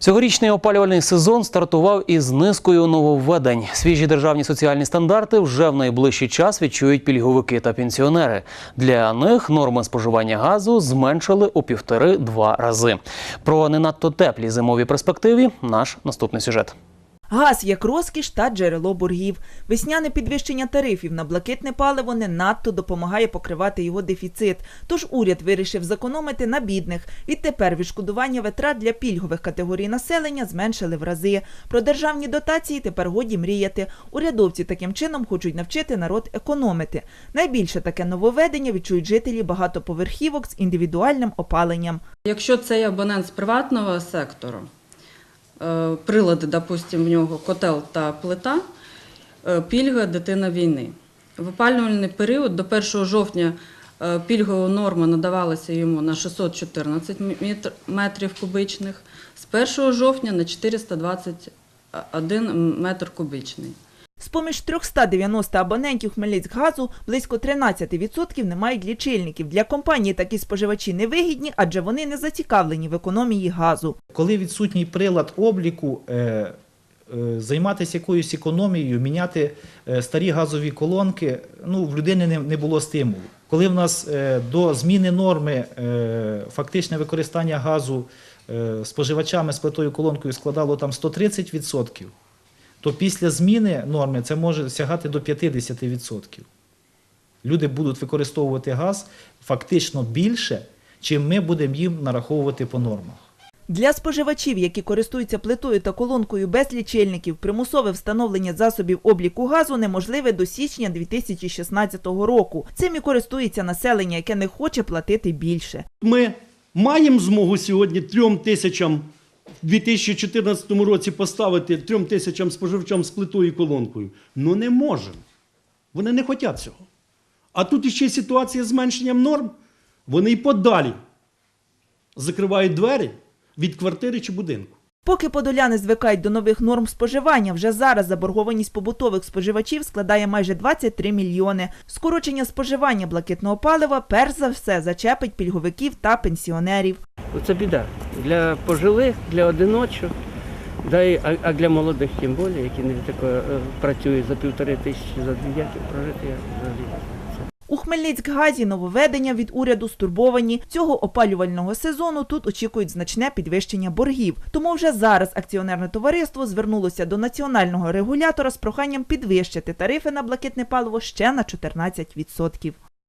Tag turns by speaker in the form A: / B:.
A: Цьогорічний опалювальний сезон стартував із низкою нововведень. Свіжі державні соціальні стандарти вже в найближчий час відчують пільговики та пенсіонери. Для них норми споживання газу зменшили у півтори-два рази. Про не надто теплі зимові перспективи наш наступний сюжет.
B: Газ як розкіш та джерело боргів. Весняне підвищення тарифів на блакитне паливо не надто допомагає покривати його дефіцит. Тож уряд вирішив зекономити на бідних. Відтепер відшкодування витрат для пільгових категорій населення зменшили в рази. Про державні дотації тепер годі мріяти. Урядовці таким чином хочуть навчити народ економити. Найбільше таке нововведення відчують жителі багатоповерхівок з індивідуальним опаленням.
C: Якщо цей абонент з приватного сектору, прилади, допустимо, в нього котел та плита, е, пільга дитина війни. В опалювальний період до 1 жовтня е, пільгова норма надавалася йому на 614 метрів кубичних, з 1 жовтня на 421 метр кубичний.
B: З-поміж 390 абонентів Хмельницькгазу близько 13% не мають лічильників. Для компанії такі споживачі невигідні, адже вони не зацікавлені в економії газу.
D: Коли відсутній прилад обліку, е, е, займатися якоюсь економією, міняти е, старі газові колонки, ну, в людини не, було стимулу. Коли в нас до зміни норми фактичне використання газу споживачами з плитою колонкою складало там 130%, то після зміни норми це може сягати до 50%. Люди будуть використовувати газ фактично більше, чим ми будемо їм нараховувати по нормах.
B: Для споживачів, які користуються плитою та колонкою без лічильників, примусове встановлення засобів обліку газу неможливе до січня 2016 року. Цим і користується населення, яке не хоче платити більше.
E: Ми маємо змогу сьогодні трьом тисячам в 2014 році поставити трьом тисячам споживачам з плитою і колонкою. Ну не можемо. Вони не хочуть цього. А тут іще ситуація з зменшенням норм. Вони й подалі закривають двері від квартири чи будинку.
B: Поки подоляни звикають до нових норм споживання, вже зараз заборгованість побутових споживачів складає майже 23 мільйони. Скорочення споживання блакитного палива перш за все зачепить пільговиків та пенсіонерів.
F: Це біда. Для пожилих, для одиночок, да й, а, а для молодих тим більше, які не тако, е, працюють за півтори тисячі за дві прожити, я взагалі.
B: У Хмельницькгазі нововведення від уряду стурбовані. Цього опалювального сезону тут очікують значне підвищення боргів. Тому вже зараз акціонерне товариство звернулося до національного регулятора з проханням підвищити тарифи на блакитне паливо ще на 14%.